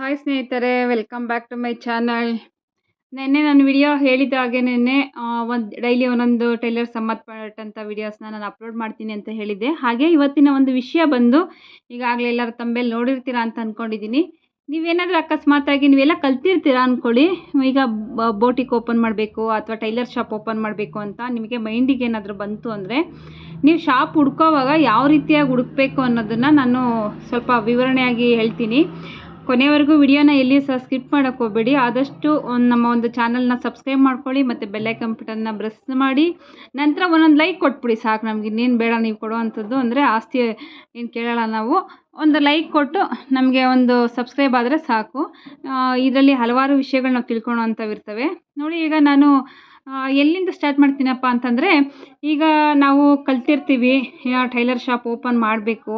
Hi ಸ್ನೇಹಿತರೆ welcome back to my channel ನಿನ್ನೆ ನಾನು ವಿಡಿಯೋ ಹೇಳಿದ ಹಾಗೆ ನಿನ್ನೆ ಒಂದು ಡೈಲಿ ಒಂದೊಂದು ಟೈಲರ್ ಸಂಬಂಧಪಟ್ಟಂಥ ವಿಡಿಯೋಸ್ನ ನಾನು ಅಪ್ಲೋಡ್ ಮಾಡ್ತೀನಿ ಅಂತ ಹೇಳಿದ್ದೆ. ಹಾಗೆ ಇವತ್ತಿನ ಒಂದು ವಿಷಯ ಬಂದು ಈಗಾಗಲೇ ಎಲ್ಲರ ತಂಬೆಲ್ಲಿ ನೋಡಿರ್ತೀರಾ ಅಂತ ಅಂದ್ಕೊಂಡಿದ್ದೀನಿ ನೀವೇನಾದರೂ ಅಕಸ್ಮಾತಾಗಿ ನೀವೆಲ್ಲ ಕಲ್ತಿರ್ತೀರ ಅಂದ್ಕೊಳ್ಳಿ ಈಗ ಬೋಟಿಕ್ ಓಪನ್ ಮಾಡಬೇಕು ಅಥವಾ ಟೈಲರ್ ಶಾಪ್ ಓಪನ್ ಮಾಡಬೇಕು ಅಂತ ನಿಮಗೆ ಮೈಂಡಿಗೆ ಏನಾದರೂ ಬಂತು ಅಂದರೆ, ನೀವು ಶಾಪ್ ಹುಡ್ಕೋವಾಗ ಯಾವ ರೀತಿಯಾಗಿ ಹುಡುಕ್ಬೇಕು ಅನ್ನೋದನ್ನು ನಾನು ಸ್ವಲ್ಪ ವಿವರಣೆಯಾಗಿ ಹೇಳ್ತೀನಿ. ಕೊನೆವರೆಗೂ ವಿಡಿಯೋನ ಎಲ್ಲಿ ಸಹ ಸ್ಕಿಪ್ ಮಾಡೋಕ್ಕೆ ಹೋಗಬೇಡಿ. ಆದಷ್ಟು ನಮ್ಮ ಒಂದು ಚಾನಲ್ನ ಸಬ್ಸ್ಕ್ರೈಬ್ ಮಾಡ್ಕೊಳ್ಳಿ ಮತ್ತು ಬೆಲ್ಲೈಕನ್ ಕಂಪ್ಯೂಟರ್ನ ಬ್ರೆಸ್ ಮಾಡಿ. ನಂತರ ಒಂದೊಂದು ಲೈಕ್ ಕೊಟ್ಬಿಡಿ ಸಾಕು ನಮ್ಗೆ. ಇನ್ನೇನು ಬೇಡ ನೀವು ಕೊಡುವಂಥದ್ದು ಅಂದರೆ ಆಸ್ತಿ ಏನು ಕೇಳೋಲ್ಲ ನಾವು. ಒಂದು ಲೈಕ್ ಕೊಟ್ಟು ನಮಗೆ ಒಂದು ಸಬ್ಸ್ಕ್ರೈಬ್ ಆದರೆ ಸಾಕು. ಇದರಲ್ಲಿ ಹಲವಾರು ವಿಷಯಗಳು ನಾವು ತಿಳ್ಕೊಳ್ಳೋವಂಥವು ಇರ್ತವೆ. ನೋಡಿ ಈಗ ನಾನು ಎಲ್ಲಿಂದ ಸ್ಟಾರ್ಟ್ ಮಾಡ್ತೀನಪ್ಪ ಅಂತಂದರೆ ಈಗ ನಾವು ಕಲ್ತಿರ್ತೀವಿ ಟೈಲರ್ ಶಾಪ್ ಓಪನ್ ಮಾಡಬೇಕು.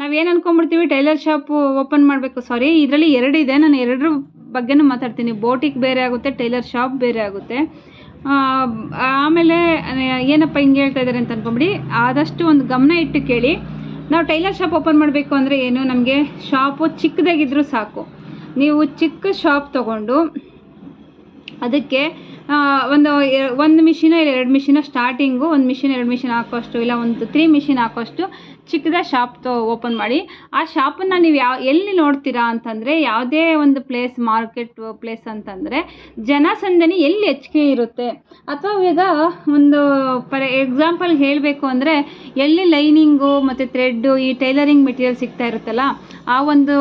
ನಾವೇನು ಅನ್ಕೊಂಬಿಡ್ತೀವಿ ಟೈಲರ್ ಶಾಪು ಓಪನ್ ಮಾಡಬೇಕು. ಸಾರಿ ಇದರಲ್ಲಿ ಎರಡಿದೆ ನಾನು ಎರಡರ ಬಗ್ಗೆನೂ ಮಾತಾಡ್ತೀನಿ. ಬೋಟಿಕ್ ಬೇರೆ ಆಗುತ್ತೆ, ಟೈಲರ್ ಶಾಪ್ ಬೇರೆ ಆಗುತ್ತೆ. ಆಮೇಲೆ ಏನಪ್ಪ ಹಿಂಗೆ ಹೇಳ್ತಾ ಇದ್ದಾರೆ ಅಂತ ಅಂದ್ಕೊಂಬಿಡಿ ಆದಷ್ಟು ಒಂದು ಗಮನ ಇಟ್ಟು ಕೇಳಿ. ನಾವು ಟೈಲರ್ ಶಾಪ್ ಓಪನ್ ಮಾಡಬೇಕು ಅಂದರೆ ಏನು? ನಮಗೆ ಶಾಪು ಚಿಕ್ಕದಾಗಿದ್ದರೂ ಸಾಕು. ನೀವು ಚಿಕ್ಕ ಶಾಪ್ ತೊಗೊಂಡು ಅದಕ್ಕೆ ಒಂದು ಒಂದು ಮಿಷಿನ ಇಲ್ಲ, ಎರಡು ಮಿಷಿನ ಸ್ಟಾರ್ಟಿಂಗು ಒಂದು ಮಿಷಿನ್ ಎರಡು ಮಿಷಿನ್ ಹಾಕೋಷ್ಟು, ಇಲ್ಲ ಒಂದು ತ್ರೀ ಮಿಷಿನ್ ಹಾಕೋಷ್ಟು ಚಿಕ್ಕದ ಶಾಪ್ ತೊ ಓಪನ್ ಮಾಡಿ. ಆ ಶಾಪನ್ನು ನೀವು ಯಾವ ಎಲ್ಲಿ ನೋಡ್ತೀರಾ ಅಂತಂದರೆ ಯಾವುದೇ ಒಂದು ಪ್ಲೇಸ್ ಮಾರ್ಕೆಟ್ ಪ್ಲೇಸ್ ಅಂತಂದರೆ ಜನಸಂದಣಿ ಎಲ್ಲಿ ಹೆಚ್ಚಿಗೆ ಇರುತ್ತೆ. ಅಥವಾ ಈಗ ಒಂದು ಫಾರ್ ಎಕ್ಸಾಂಪಲ್ ಹೇಳಬೇಕು ಅಂದರೆ ಎಲ್ಲಿ ಲೈನಿಂಗು ಮತ್ತು ಥ್ರೆಡ್ಡು ಈ ಟೈಲರಿಂಗ್ ಮೆಟೀರಿಯಲ್ ಸಿಗ್ತಾ ಇರುತ್ತಲ್ಲ ಆ ಒಂದು,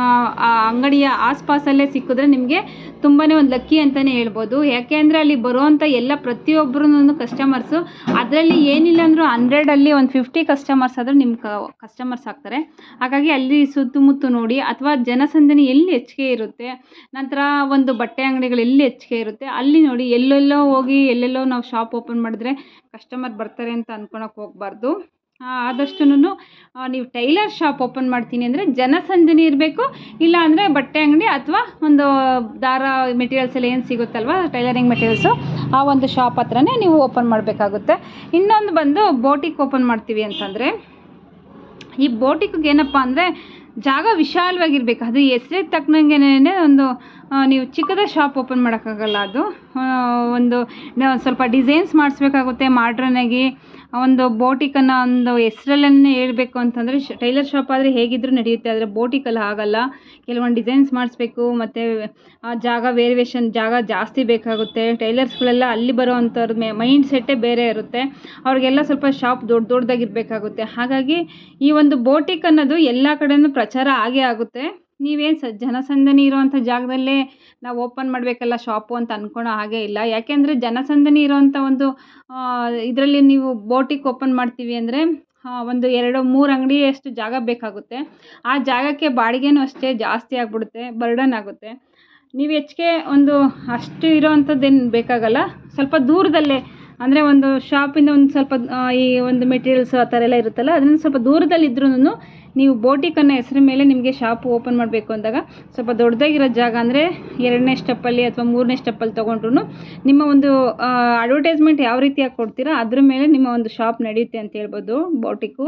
ಆ ಅಂಗಡಿಯ ಆಸ್ಪಾಸಲ್ಲೇ ಸಿಕ್ಕಿದ್ರೆ ನಿಮಗೆ ತುಂಬಾ ಒಂದು ಲಕ್ಕಿ ಅಂತಲೇ ಹೇಳ್ಬೋದು. ಯಾಕೆ ಅಂದರೆ ಅಲ್ಲಿ ಬರುವಂಥ ಎಲ್ಲ ಪ್ರತಿಯೊಬ್ಬರೂ ಕಸ್ಟಮರ್ಸು ಅದರಲ್ಲಿ ಏನಿಲ್ಲ ಅಂದರೂ ಹಂಡ್ರೆಡಲ್ಲಿ ಒಂದು ಫಿಫ್ಟಿ ಕಸ್ಟಮರ್ಸ್ ಆದರೂ ನಿಮ್ಮ ಕಸ್ಟಮರ್ಸ್ ಆಗ್ತಾರೆ. ಹಾಗಾಗಿ ಅಲ್ಲಿ ಸುತ್ತಮುತ್ತ ನೋಡಿ, ಅಥವಾ ಜನಸಂದಣಿ ಎಲ್ಲಿ ಹೆಚ್ಚಿಗೆ ಇರುತ್ತೆ, ನಂತರ ಒಂದು ಬಟ್ಟೆ ಅಂಗಡಿಗಳು ಎಲ್ಲಿ ಹೆಚ್ಚಿಗೆ ಇರುತ್ತೆ, ಅಲ್ಲಿ ನೋಡಿ, ಎಲ್ಲೆಲ್ಲೋ ಹೋಗಿ ಎಲ್ಲೆಲ್ಲೋ ನಾವು ಶಾಪ್ ಓಪನ್ ಮಾಡಿದ್ರೆ ಕಸ್ಟಮರ್ ಬರ್ತಾರೆ ಅಂತ ಅಂದ್ಕೊಳಕ್ಕೆ ಹೋಗಬಾರ್ದು. ಆದಷ್ಟು ನೀವು ಟೈಲರ್ ಶಾಪ್ ಓಪನ್ ಮಾಡ್ತೀನಿ ಅಂದರೆ ಜನಸಂದಣಿ ಇರಬೇಕು ಇಲ್ಲ ಅಂದರೆ ಬಟ್ಟೆ ಅಂಗಡಿ ಅಥವಾ ಒಂದು ದಾರ ಮೆಟೀರಿಯಲ್ಸ್ ಎಲ್ಲ ಏನು ಸಿಗುತ್ತಲ್ವ ಟೈಲರಿಂಗ್ ಮೆಟೀರಿಯಲ್ಸು ಆ ಒಂದು ಶಾಪ್ ಹತ್ರನೇ ನೀವು ಓಪನ್ ಮಾಡಬೇಕಾಗುತ್ತೆ. ಇನ್ನೊಂದು ಬಂದು ಬೋಟಿಕ್ ಓಪನ್ ಮಾಡ್ತೀವಿ ಅಂತಂದರೆ, ಈ ಬೋಟಿಕ್ಗೆ ಏನಪ್ಪ ಅಂದರೆ ಜಾಗ ವಿಶಾಲವಾಗಿರ್ಬೇಕು. ಅದು ಹೆಸ್ರಿಗೆ ತಕ್ಕನಂಗೆನೇ ಒಂದು ನೀವು ಚಿಕ್ಕದ ಶಾಪ್ ಓಪನ್ ಮಾಡೋಕ್ಕಾಗಲ್ಲ ಅದು. ಒಂದು ಸ್ವಲ್ಪ ಡಿಸೈನ್ಸ್ ಮಾಡಿಸ್ಬೇಕಾಗುತ್ತೆ ಮಾಡ್ರನ್ನಾಗಿ ಒಂದು ಬೋಟಿಕನ್ನು ಒಂದು ಹೆಸ್ರಲ್ಲೇ ಹೇಳ್ಬೇಕು ಅಂತಂದರೆ, ಶ, ಟೈಲರ್ ಶಾಪ್ ಆದರೆ ಹೇಗಿದ್ದರೂ ನಡೆಯುತ್ತೆ. ಆದರೆ ಬೋಟಿಕಲ್ಲಿ ಆಗಲ್ಲ ಕೆಲವೊಂದು ಡಿಸೈನ್ಸ್ ಮಾಡಿಸ್ಬೇಕು, ಮತ್ತು, ಆ, ಜಾಗ ವೇರಿಯೇಷನ್ ಜಾಗ ಜಾಸ್ತಿ ಬೇಕಾಗುತ್ತೆ. ಟೈಲರ್ಸ್ಗಳೆಲ್ಲ ಅಲ್ಲಿ ಬರೋ ಅಂಥವ್ರ ಮೈಂಡ್ ಸೆಟ್ಟೇ ಬೇರೆ ಇರುತ್ತೆ. ಅವ್ರಿಗೆಲ್ಲ ಸ್ವಲ್ಪ ಶಾಪ್ ದೊಡ್ಡ ದೊಡ್ಡದಾಗಿರ್ಬೇಕಾಗುತ್ತೆ ಹಾಗಾಗಿ ಈ ಒಂದು ಬೋಟಿಕ್ ಅನ್ನೋದು ಎಲ್ಲ ಕಡೆಯೂ ಪ್ರಚಾರ ಆಗೇ ಆಗುತ್ತೆ. ನೀವೇನು ಸ ಜನಸಂದಣಿ ಇರೋವಂಥ ಜಾಗದಲ್ಲೇ ನಾವು ಓಪನ್ ಮಾಡಬೇಕಲ್ಲ ಶಾಪು ಅಂತ ಅಂದ್ಕೊಳೋ ಹಾಗೆ ಇಲ್ಲ. ಯಾಕೆಂದರೆ ಜನಸಂದಣಿ ಇರೋವಂಥ ಒಂದು ಇದರಲ್ಲಿ ನೀವು ಬೋಟಿಗೆ ಓಪನ್ ಮಾಡ್ತೀವಿ ಅಂದರೆ ಒಂದು ಎರಡು, ಮೂರು ಅಂಗಡಿಯಷ್ಟು ಜಾಗ ಬೇಕಾಗುತ್ತೆ. ಆ ಜಾಗಕ್ಕೆ ಬಾಡಿಗೆನೂ ಅಷ್ಟೇ ಜಾಸ್ತಿ ಆಗಿಬಿಡುತ್ತೆ, ಬರ್ಡನ್ ಆಗುತ್ತೆ. ನೀವು ಹೆಚ್ಚಿಗೆ ಒಂದು ಅಷ್ಟು ಇರೋವಂಥದ್ದೇನು ಬೇಕಾಗಲ್ಲ. ಸ್ವಲ್ಪ ದೂರದಲ್ಲೇ ಅಂದರೆ ಒಂದು ಶಾಪಿಂದ ಒಂದು ಸ್ವಲ್ಪ ಈ ಒಂದು ಮೆಟೀರಿಯಲ್ಸ್ ಆ ಥರ ಎಲ್ಲ ಇರುತ್ತಲ್ಲ ಅದರಿಂದ ಸ್ವಲ್ಪ ದೂರದಲ್ಲಿದ್ರೂ ನೀವು ಬೋಟಿಕ್ ಹೆಸರು ಹೆಸ್ರ ಮೇಲೆ ನಿಮಗೆ ಶಾಪ್ ಓಪನ್ ಮಾಡಬೇಕು ಅಂದಾಗ ಸ್ವಲ್ಪ ದೊಡ್ಡದಾಗಿರೋ ಜಾಗ ಅಂದರೆ ಎರಡನೇ ಸ್ಟೆಪ್ಪಲ್ಲಿ ಅಥವಾ ಮೂರನೇ ಸ್ಟೆಪ್ಪಲ್ಲಿ ತೊಗೊಂಡ್ರು ನಿಮ್ಮ ಒಂದು ಅಡ್ವರ್ಟೈಸ್ಮೆಂಟ್ ಯಾವ ರೀತಿಯಾಗಿ ಕೊಡ್ತೀರಾ, ಅದ್ರ ಮೇಲೆ ನಿಮ್ಮ ಒಂದು ಶಾಪ್ ನಡೆಯುತ್ತೆ ಅಂತ ಹೇಳ್ಬೋದು ಬೋಟಿಕ್ಕು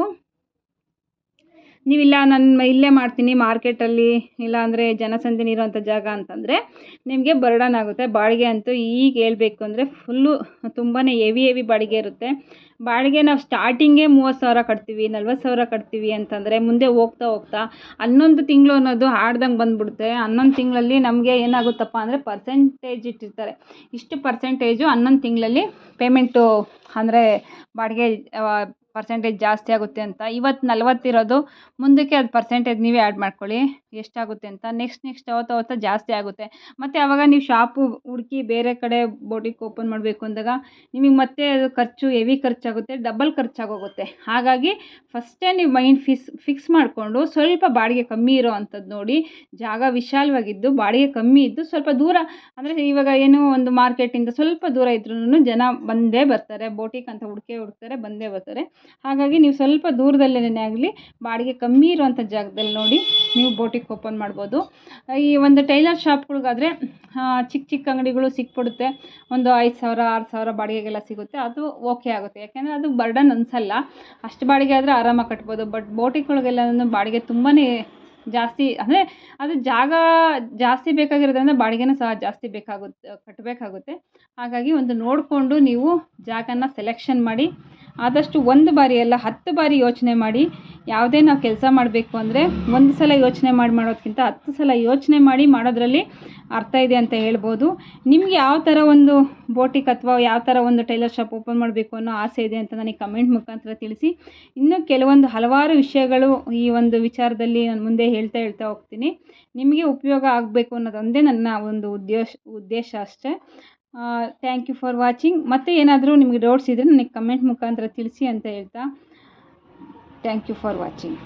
ನೀವಿಲ್ಲ, ನಾನು ಇಲ್ಲೇ ಮಾಡ್ತೀನಿ ಮಾರ್ಕೆಟಲ್ಲಿ, ಇಲ್ಲ ಅಂದರೆ ಜನಸಂದಿನಿ ಇರೋವಂಥ ಜಾಗ ಅಂತಂದರೆ ನಿಮಗೆ ಬರ್ಡನ್ ಆಗುತ್ತೆ. ಬಾಡಿಗೆ ಅಂತೂ ಈಗ ಹೇಳಬೇಕು ಅಂದರೆ ಫುಲ್ಲು ತುಂಬಾ ಹೆವಿ ಹೆವಿ ಬಾಡಿಗೆ ಇರುತ್ತೆ. ಬಾಡಿಗೆ ನಾವು ಸ್ಟಾರ್ಟಿಂಗೇ ಮೂವತ್ತು ಸಾವಿರ ಕಟ್ತೀವಿ, ನಲ್ವತ್ತು ಸಾವಿರ ಕಟ್ತೀವಿ ಅಂತಂದರೆ ಮುಂದೆ ಹೋಗ್ತಾ ಹೋಗ್ತಾ ಹನ್ನೊಂದು ತಿಂಗಳು ಅನ್ನೋದು ಆಡ್ದಂಗೆ ಬಂದುಬಿಡುತ್ತೆ. ಹನ್ನೊಂದು ತಿಂಗಳಲ್ಲಿ ನಮಗೆ ಏನಾಗುತ್ತಪ್ಪ ಅಂದರೆ ಪರ್ಸೆಂಟೇಜ್ ಇಟ್ಟಿರ್ತಾರೆ. ಇಷ್ಟು ಪರ್ಸೆಂಟೇಜು ಹನ್ನೊಂದು ತಿಂಗಳಲ್ಲಿ ಪೇಮೆಂಟು ಅಂದರೆ ಬಾಡಿಗೆ ಪರ್ಸೆಂಟೇಜ್ ಜಾಸ್ತಿ ಆಗುತ್ತೆ ಅಂತ. ಇವತ್ತು ನಲ್ವತ್ತಿರೋದು, ಮುಂದಕ್ಕೆ ಅದು ಪರ್ಸೆಂಟೇಜ್ ನೀವೇ ಆ್ಯಡ್ ಮಾಡ್ಕೊಳ್ಳಿ. ಎಷ್ಟಾಗುತ್ತೆ ಅಂತ. ನೆಕ್ಸ್ಟ್ ನೆಕ್ಸ್ಟ್ ಅವತ್ತು ಅವತ್ತು ಜಾಸ್ತಿ ಆಗುತ್ತೆ. ಮತ್ತು ಆವಾಗ ನೀವು ಶಾಪು ಹುಡುಕಿ ಬೇರೆ ಕಡೆ ಬೋಟಿಕ್ ಓಪನ್ ಮಾಡಬೇಕು ಅಂದಾಗ, ನಿಮಗೆ ಮತ್ತೆ ಅದು ಖರ್ಚು ಹೆವಿ ಖರ್ಚಾಗುತ್ತೆ ಡಬಲ್ ಖರ್ಚಾಗೋಗುತ್ತೆ. ಹಾಗಾಗಿ ಫಸ್ಟೇ ನೀವು ಮೈಂಡ್ ಫಿಸ್ ಫಿಕ್ಸ್ ಮಾಡಿಕೊಂಡು ಸ್ವಲ್ಪ ಬಾಡಿಗೆ ಕಮ್ಮಿ ಇರೋ ಅಂಥದ್ದು ನೋಡಿ. ಜಾಗ ವಿಶಾಲವಾಗಿದ್ದು ಬಾಡಿಗೆ ಕಮ್ಮಿ ಇದ್ದು ಸ್ವಲ್ಪ ದೂರ, ಅಂದರೆ ಇವಾಗ ಏನೋ ಒಂದು ಮಾರ್ಕೆಟಿಂದ ಸ್ವಲ್ಪ ದೂರ ಇದ್ರೂ ಜನ ಬಂದೇ ಬರ್ತಾರೆ. ಬೋಟಿಕ್ ಅಂತ ಹುಡುಕೇ ಹುಡುಕ್ತಾರೆ, ಬಂದೇ ಬರ್ತಾರೆ. ಹಾಗಾಗಿ ನೀವು ಸ್ವಲ್ಪ ದೂರದಲ್ಲೇ ಆಗಲಿ, ಬಾಡಿಗೆ ಕಮ್ಮಿ ಇರುವಂಥ ಜಾಗದಲ್ಲಿ ನೋಡಿ ನೀವು ಬೋಟಿಕ್ ಓಪನ್ ಮಾಡ್ಬೋದು. ಈ ಒಂದು ಟೈಲರ್ ಶಾಪ್ಗಳಿಗಾದರೆ ಚಿಕ್ಕ ಚಿಕ್ಕ ಅಂಗಡಿಗಳು ಸಿಕ್ಬಿಡುತ್ತೆ. ಒಂದು ಐದು ಸಾವಿರ, ಆರು ಸಾವಿರ ಬಾಡಿಗೆಗೆಲ್ಲ ಸಿಗುತ್ತೆ. ಅದು ಓಕೆ ಆಗುತ್ತೆ. ಯಾಕೆಂದರೆ ಅದು ಬರ್ಡನ್ ಅನಿಸಲ್ಲ. ಅಷ್ಟು ಬಾಡಿಗೆ ಆದರೆ ಆರಾಮಾಗಿ ಕಟ್ಬೋದು. ಬಟ್ ಬೋಟಿಕ್ಗಳಿಗೆಲ್ಲ ಬಾಡಿಗೆ ತುಂಬಾ ಜಾಸ್ತಿ, ಅಂದರೆ ಅದು ಜಾಗ ಜಾಸ್ತಿ ಬೇಕಾಗಿರೋದ್ರಿಂದ ಬಾಡಿಗೆನೂ ಸಹ ಜಾಸ್ತಿ ಬೇಕಾಗುತ್ತೆ ಕಟ್ಟಬೇಕಾಗುತ್ತೆ ಹಾಗಾಗಿ ಒಂದು ನೋಡಿಕೊಂಡು ನೀವು ಜಾಗನ ಸೆಲೆಕ್ಷನ್ ಮಾಡಿ ಆದಷ್ಟು ಒಂದು ಬಾರಿ ಅಲ್ಲ, ಹತ್ತು ಬಾರಿ ಯೋಚನೆ ಮಾಡಿ, ಯಾವುದೇ ನಾವು ಕೆಲಸ ಮಾಡಬೇಕು ಅಂದರೆ ಒಂದು ಸಲ ಯೋಚನೆ ಮಾಡಿ ಮಾಡೋದಕ್ಕಿಂತ ಹತ್ತು ಸಲ ಯೋಚನೆ ಮಾಡಿ ಮಾಡೋದರಲ್ಲಿ ಅರ್ಥ ಇದೆ ಅಂತ ಹೇಳ್ಬೋದು. ನಿಮ್ಗೆ ಯಾವ ಥರ ಒಂದು ಬೋಟಿಕ್ ಅಥವಾ ಯಾವ ಥರ ಒಂದು ಟೈಲರ್ ಶಾಪ್ ಓಪನ್ ಮಾಡಬೇಕು ಅನ್ನೋ ಆಸೆ ಇದೆ ಅಂತ ನನಗೆ ಕಮೆಂಟ್ ಮುಖಾಂತರ ತಿಳಿಸಿ. ಇನ್ನೂ ಕೆಲವೊಂದು ಹಲವಾರು ವಿಷಯಗಳು ಈ ಒಂದು ವಿಚಾರದಲ್ಲಿ ನಾನು ಮುಂದೆ ಹೇಳ್ತಾ ಹೇಳ್ತಾ ಹೋಗ್ತೀನಿ. ನಿಮಗೆ ಉಪಯೋಗ ಆಗಬೇಕು ಅನ್ನೋದೊಂದೇ ನನ್ನ ಒಂದು ಉದ್ದೇಶ ಉದ್ದೇಶ ಅಷ್ಟೇ. ಥ್ಯಾಂಕ್ ಯು ಫಾರ್ ವಾಚಿಂಗ್ ಮತ್ತೆ ಏನಾದರೂ ನಿಮಗೆ ಡೌಟ್ಸ್ ಇದ್ದರೆ ನನಗೆ ಕಮೆಂಟ್ ಮುಖಾಂತರ ತಿಳಿಸಿ ಅಂತ ಹೇಳ್ತಾ. Thank you for watching